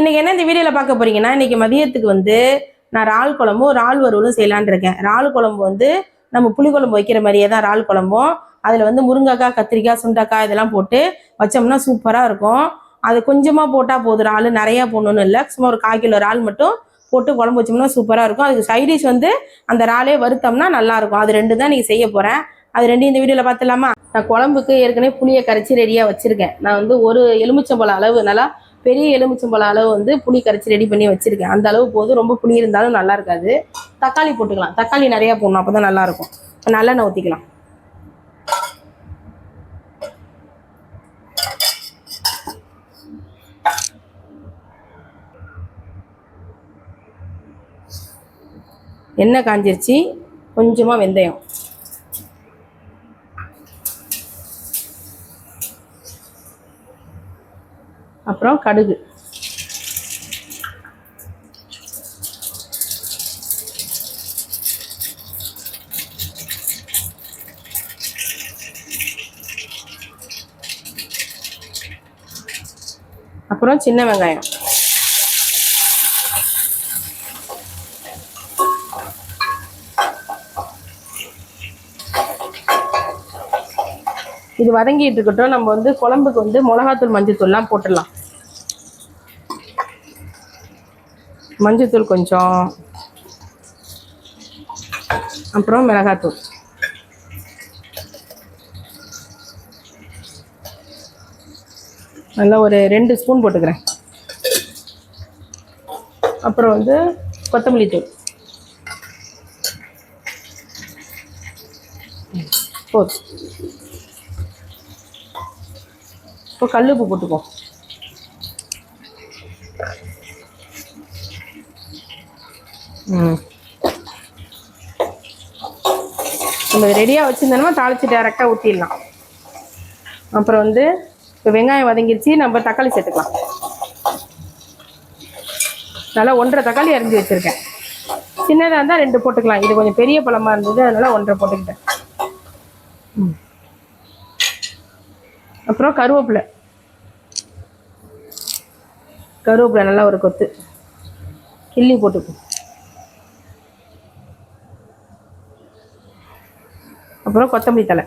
இன்றைக்கி என்ன இந்த வீடியோவில் பார்க்க போறீங்கன்னா இன்றைக்கி மதியத்துக்கு வந்து நான் இறால் குழம்பும் இறால் வறுவலும் செய்யலான்னு இருக்கேன். இறால் குழம்பு வந்து நம்ம புளிக்குழம்பு வைக்கிற மாதிரியே தான் இறால் குழம்பும். அதில் வந்து முருங்கைக்காய் கத்திரிக்காய் சுண்டைக்காய் இதெல்லாம் போட்டு வச்சோம்னா சூப்பராக இருக்கும். அது கொஞ்சமாக போட்டால் போதும். இறால் நிறையா போடணும்னு இல்லை. சும்மா ஒரு கால் கிலோ இறால் மட்டும் போட்டு குழம்பு வச்சோம்னா சூப்பராக இருக்கும். அதுக்கு சைடிஷ் வந்து அந்த இறாலே வறுத்தோம்னா நல்லாயிருக்கும் அது ரெண்டு தான் நீங்கள் செய்ய போகிறேன் அது ரெண்டு இந்த வீடியோவில் பார்த்துலாமா நான் குழம்புக்கு ஏற்கனவே புளியை கரைச்சி ரெடியாக வச்சுருக்கேன். நான் வந்து ஒரு எலுமிச்சம்பழம் அளவு நல்லா பெரிய எலுமிச்சம்பழம் அளவு வந்து புளி கரைச்சி ரெடி பண்ணி வச்சுருக்கேன். அந்த அளவு போதும். ரொம்ப புளி இருந்தாலும் நல்லா இருக்காது. தக்காளி போட்டுக்கலாம். தக்காளி நிறையா போடணும். அப்போ தான் நல்லாயிருக்கும் நல்லெண்ணெய் ஊற்றிக்கலாம் எண்ணெய் காஞ்சிருச்சு. கொஞ்சமாக வெந்தயம். அப்புறம் கடுகு. அப்புறம் சின்ன வெங்காயம். இது வதங்கிட்டு இருக்கட்டும் நம்ம வந்து குழம்புக்கு வந்து மிளகாத்தூள் மஞ்சத்தூள்லாம் போட்டுடலாம். மஞ்சத்தூள் கொஞ்சம். அப்புறம் மிளகாத்தூள். நல்லா ஒரு ரெண்டு ஸ்பூன் போட்டுக்கிறேன். அப்புறம் வந்து கொத்தமல்லி தூள். போதும். இப்போ கல் உப்பு போட்டுக்கோ. ம். நம்ம ரெடியாக வச்சுருந்தோம்னா தாளித்து டேரெக்டாக ஊற்றிடலாம் அப்புறம் வந்து இப்போ வெங்காயம் வதங்கிருச்சு நம்ம தக்காளி சேர்த்துக்கலாம். நல்லா ஒன்றரை தக்காளி அரிஞ்சு வச்சுருக்கேன். சின்னதாக இருந்தால் ரெண்டு போட்டுக்கலாம். இது கொஞ்சம் பெரிய பழமாக இருந்தது அதனால் ஒன்றரை போட்டுக்கிட்டேன். ம். அப்புறம் கருவேப்பிலை. கருவேப்பிலை நல்லா ஒரு கொத்து. கிள்ளி போட்டுக்கும் அப்புறம் கொத்தமல்லி தலை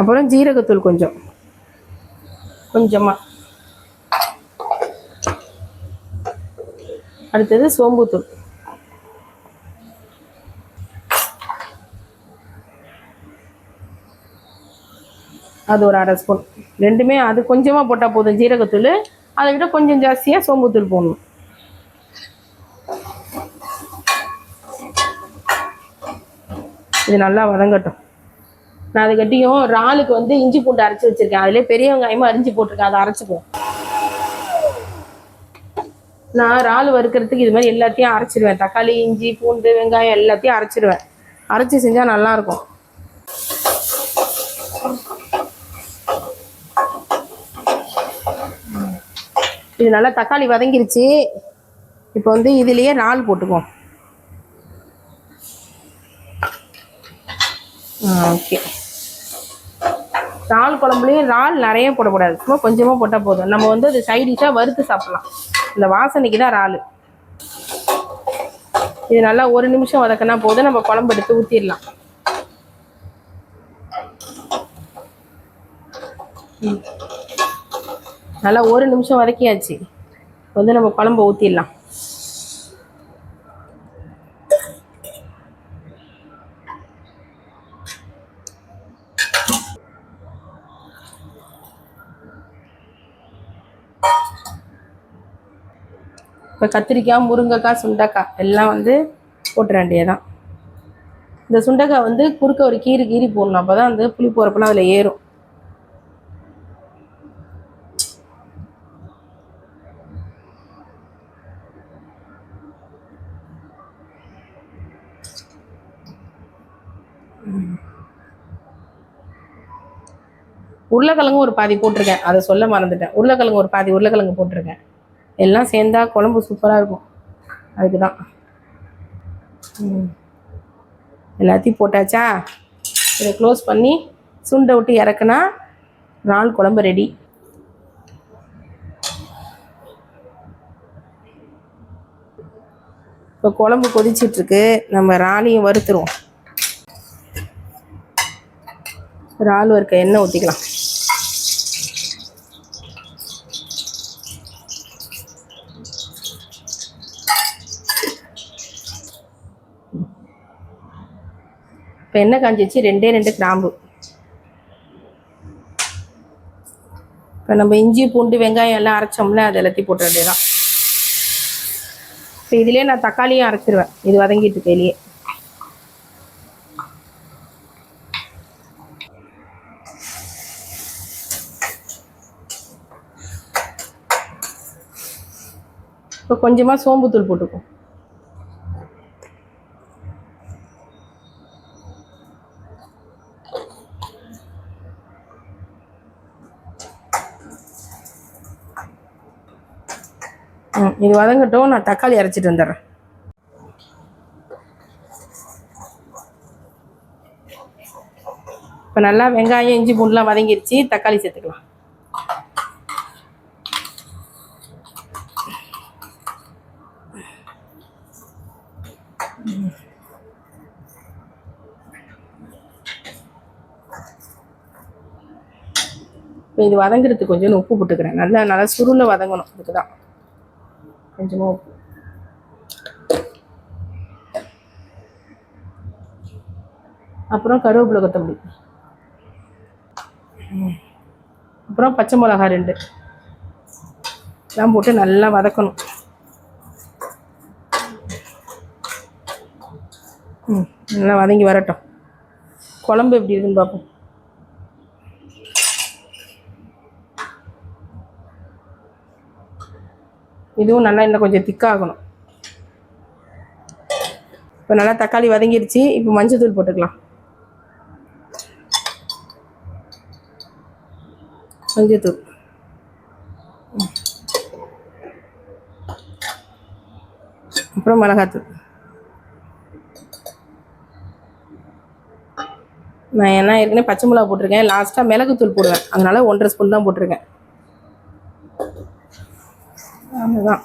அப்புறம் ஜீரகத்தூள் கொஞ்சம். கொஞ்சமாக அடுத்தது சோம்புத்தூள். அது ஒரு அரை ஸ்பூன். ரெண்டுமே அது கொஞ்சமாக போட்டால் போதும். ஜீரகத்தூள் அதை விட கொஞ்சம் ஜாஸ்தியாக சோம்புத்தூள் போடணும். இது நல்லா வதங்கட்டும். நான் அது கட்டியும் இறாலுக்கு வந்து இஞ்சி பூண்டு அரைச்சி வச்சிருக்கேன். அதிலே பெரிய வெங்காயமும் அரிஞ்சு போட்டிருக்கேன். அதை அரைச்சிக்குவோம். நான் இறால் வறுக்கிறதுக்கு இது மாதிரி எல்லாத்தையும் அரைச்சிடுவேன் தக்காளி இஞ்சி பூண்டு வெங்காயம் எல்லாத்தையும் அரைச்சிடுவேன் அரைச்சி செஞ்சால் நல்லாயிருக்கும் இது நல்லா தக்காளி வதங்கிருச்சு. இப்போ வந்து இதுலேயே இறால் போட்டுக்குவோம். ஓகே. இறால் குழம்புலையும் இறால் நிறைய போடக்கூடாது. சும்மா கொஞ்சமாக போட்டால் போதும். நம்ம வந்து அது சைடிஷாக வறுத்து சாப்பிட்லாம். இந்த வாசனைக்கு தான் இறால். இது நல்லா ஒரு நிமிஷம் வதக்கினா போதும். நம்ம குழம்பு எடுத்து ஊற்றிடலாம் நல்லா ஒரு நிமிஷம் வதக்கியாச்சு. வந்து நம்ம குழம்பு ஊற்றிடலாம் இப்போ கத்திரிக்காய் முருங்கைக்காய் சுண்டைக்காய் எல்லாம் வந்து போட்டுற வேண்டியதான் இந்த சுண்டைக்காய் வந்து குறுக்க ஒரு கீறு கீறி போடணும். அப்போ தான் வந்து புளி போகிறப்பெல்லாம் அதில் ஏறும். உருளைக்கிழங்கும் ஒரு பாதி போட்டிருக்கேன். அதை சொல்ல மறந்துட்டேன். உருளைக்கிழங்கு ஒரு பாதி உருளைக்கிழங்கு போட்டிருக்கேன். எல்லாம் சேர்ந்தா குழம்பு சூப்பராக இருக்கும். அதுக்கு தான் ம். எல்லாத்தையும் போட்டாச்சா? இதை க்ளோஸ் பண்ணி சுண்டை விட்டு இறக்குனா இறால் குழம்பு ரெடி இப்போ குழம்பு கொதிச்சிட்ருக்கு. நம்ம இறாலையும் வறுத்துருவோம். இறால் வறுக்க எண்ணெய் ஊற்றிக்கலாம் இப்போ எண்ணெய் காஞ்சிச்சு ரெண்டே ரெண்டு கிராம்பு. இப்போ நம்ம இஞ்சி பூண்டு வெங்காயம் எல்லாம் அரைச்சோம்ல அது எல்லாத்தையும் போட்ட வேண்டியதான் இப்போ இதுலேயே நான் தக்காளியும் அரைச்சிருவேன். இது வதங்கிட்டு இருக்கையிலேயே இப்போ கொஞ்சமாக சோம்புத்தூள் போட்டுக்கும் ம் இது வதங்கட்டும் நான் தக்காளி அரைச்சிட்டு வந்துடுறேன். இப்போ நல்லா வெங்காயம் இஞ்சி பூண்டுலாம் வதங்கிருச்சு. தக்காளி சேர்த்துக்கலாம். இப்போ இது வதங்குறதுக்கு கொஞ்சம் உப்பு போட்டுக்கிறேன். நல்லா நல்லா சுருள வதங்கணும். அதுக்கு தான் கொஞ்சமாக உப்பு. அப்புறம் கருவேப்பிலை கொத்தமல்லி. அப்புறம் பச்சை மிளகா ரெண்டு. எல்லாம் போட்டு நல்லா வதக்கணும். ம் நல்லா வதங்கி வரட்டும். குழம்பு எப்படி இருக்குன்னு பார்ப்போம். இதுவும் நல்லா இன்னும் கொஞ்சம் திக்காகணும். இப்போ நல்லா தக்காளி வதங்கிருச்சு. இப்போ மஞ்சள்தூள் போட்டுக்கலாம். மஞ்சள் தூள். அப்புறம் மிளகாத்தூள். நான் என்ன ஏற்கனவே பச்சை மிளகா போட்டிருக்கேன். லாஸ்ட்டாக மிளகுத்தூள் போடுவேன். அதனால ஒன்றரை ஸ்பூன் தான் போட்டிருக்கேன். அதுதான்.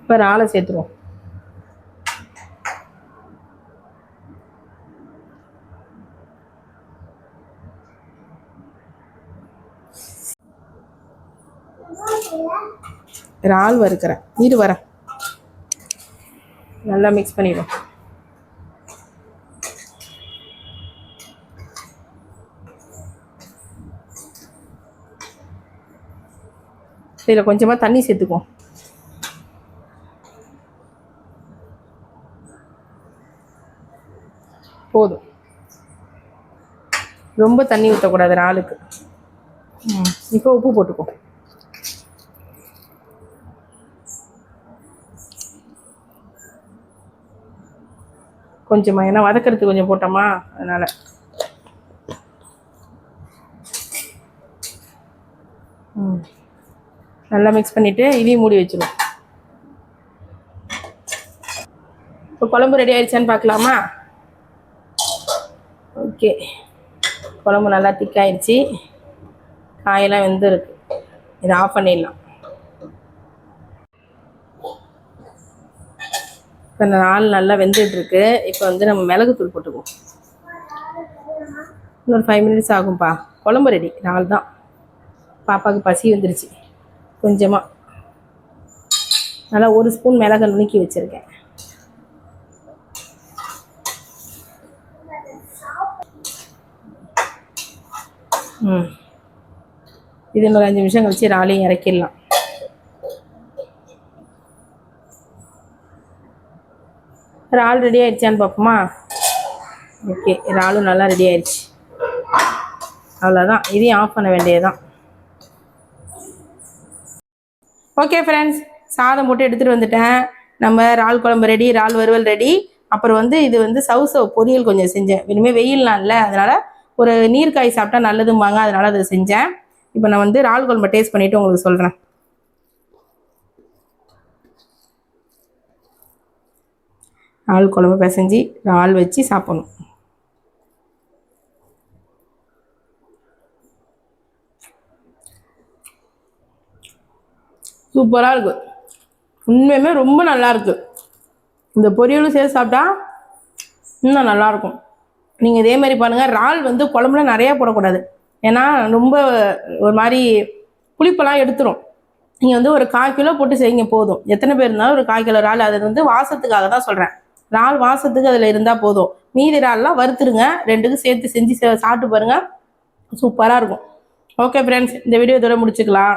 இப்போ இறாலை சேர்த்துருவோம். இறால் வறுக்கிறேன். நீர் வரேன் நல்லா மிக்ஸ் பண்ணிடுவோம். இதில் கொஞ்சமாக தண்ணி சேர்த்துக்குவோம் போதும். ரொம்ப தண்ணி ஊற்றக்கூடாது இறாலுக்கு ம் இப்போ உப்பு போட்டுக்கோ. கொஞ்சமாக ஏன்னா வதக்கிறதுக்கு கொஞ்சம் போட்டோமா அதனால். நல்லா மிக்ஸ் பண்ணிவிட்டு இதையும் மூடி வச்சிருவோம் இப்போ குழம்பு ரெடி ஆயிடுச்சான்னு பார்க்கலாமா? ஓகே குழம்பு நல்லா திக்காயிடுச்சு காயெல்லாம் வெந்துருக்கு. இதை ஆஃப் பண்ணிடலாம். இப்போ இந்த நாள் நல்லா வெந்துட்டுருக்கு. இப்போ வந்து நம்ம மிளகுத்தூள் போட்டுக்குவோம். இன்னொரு ஃபைவ் மினிட்ஸ் ஆகும்ப்பா குழம்பு ரெடி நாள் தான் பாப்பாவுக்கு பசி வந்துருச்சு. கொஞ்சமாக நல்லா ஒரு ஸ்பூன் மிளகு நுணுக்கி வச்சுருக்கேன். ம். இது இன்னொரு அஞ்சு நிமிஷம் கழிச்சு இறாலையும் இறக்கிடலாம். இறால் ரெடி ஆயிடுச்சான்னு பார்ப்போமா? ஓகே இறாலும் நல்லா ரெடி ஆயிடுச்சு. அவ்வளோதான் இதையும் ஆஃப் பண்ண வேண்டியதுதான். ஓகே ஃப்ரெண்ட்ஸ் சாதம் போட்டு எடுத்துகிட்டு வந்துட்டேன். நம்ம இறால் குழம்பு ரெடி இறால் வறுவல் ரெடி அப்புறம் வந்து இது வந்து சவு சவு பொரியல் கொஞ்சம் செஞ்சேன். இனிமேல் வெயில் நாளில் அதனால் ஒரு நீர்க்காய் சாப்பிட்டா நல்லதும்பாங்க. அதனால் அதை செஞ்சேன். இப்போ நான் வந்து இறால் குழம்பை டேஸ்ட் பண்ணிவிட்டு உங்களுக்கு சொல்கிறேன் இறால் குழம்பு பிசைஞ்சி இறால் வச்சு சாப்பிடணும். சூப்பராக இருக்கு. உண்மையுமே ரொம்ப நல்லாயிருக்கு இந்த பொரியலும் சேர்த்து சாப்பிட்டா இன்னும் நல்லாயிருக்கும் நீங்கள் இதே மாதிரி பண்ணுங்கள் இறால் வந்து குழம்புல நிறையா போடக்கூடாது. ஏன்னா ரொம்ப ஒரு மாதிரி புளிப்பெல்லாம் எடுத்துரும். நீங்கள் வந்து ஒரு கால் கிலோ போட்டு செய்யுங்க போதும். எத்தனை பேர் இருந்தாலும் ஒரு கால் கிலோ இறால் அது வந்து வாசத்துக்காக தான் சொல்கிறேன் இறால் வாசத்துக்கு அதில் இருந்தால் போதும். மீதி இறால்லாம் வறுத்துருங்க ரெண்டுக்கும் சேர்த்து செஞ்சு சாப்பிட்டு பாருங்கள் சூப்பராக இருக்கும். ஓகே ஃப்ரெண்ட்ஸ் இந்த வீடியோ இதோட முடிச்சுக்கலாம்.